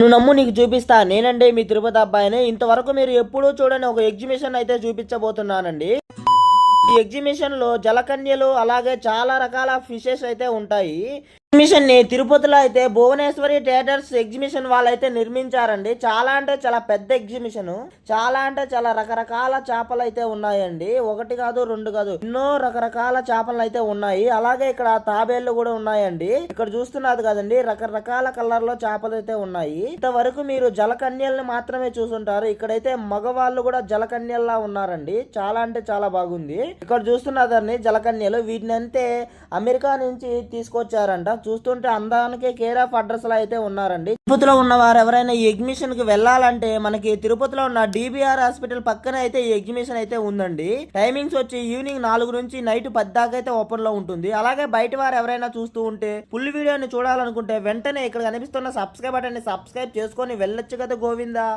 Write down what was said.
నువ్వు నమ్ము నీకు చూపిస్తా. నేనండి మీ తిరుపతి అబ్బాయిని. ఇంతవరకు మీరు ఎప్పుడూ చూడని ఒక ఎగ్జిబిషన్ అయితే చూపించబోతున్నానండి. ఈ ఎగ్జిబిషన్లో జలకన్యలు అలాగే చాలా రకాల ఫిషెస్ అయితే ఉంటాయి. ఎగ్జిబిషన్ని తిరుపతిలో అయితే భువనేశ్వరి థియేటర్స్ ఎగ్జిబిషన్ వాళ్ళైతే నిర్మించారండి. చాలా అంటే చాలా పెద్ద ఎగ్జిబిషన్. చాలా అంటే చాలా రకరకాల చేపలు అయితే ఉన్నాయండి. ఒకటి కాదు రెండు కాదు ఎన్నో రకరకాల చేపలు అయితే ఉన్నాయి. అలాగే ఇక్కడ తాబేళ్ళు కూడా ఉన్నాయండి. ఇక్కడ చూస్తున్నది కదండి రకరకాల కలర్లో చేపలు అయితే ఉన్నాయి. ఇంతవరకు మీరు జలకన్యల్ని మాత్రమే చూసుంటారు. ఇక్కడైతే మగవాళ్ళు కూడా జలకన్యల్లా ఉన్నారండి. చాలా అంటే చాలా బాగుంది. ఇక్కడ చూస్తున్నదండి జలకన్యలు. వీటిని అంతే అమెరికా నుంచి తీసుకొచ్చారంట. చూస్తుంటే అందానికి కేర్ ఆఫ్ అడ్రస్లో అయితే ఉన్నారండి. తిరుపతిలో ఉన్న వారు ఎవరైనా ఈ ఎగ్జిబిషన్కి వెళ్ళాలంటే మనకి తిరుపతిలో ఉన్న డిబిఆర్ హాస్పిటల్ పక్కన అయితే ఈ ఎగ్జిబిషన్ అయితే ఉందండి. టైమింగ్స్ వచ్చి ఈవినింగ్ నాలుగు నుంచి నైట్ పది దాకా అయితే ఓపెన్లో ఉంటుంది. అలాగే బయట వారు ఎవరైనా చూస్తూ ఉంటే ఫుల్ వీడియోని చూడాలనుకుంటే వెంటనే ఇక్కడ కనిపిస్తున్న సబ్స్క్రైబ్ బటన్ని సబ్స్క్రైబ్ చేసుకొని వెళ్ళొచ్చు కదా గోవిందా.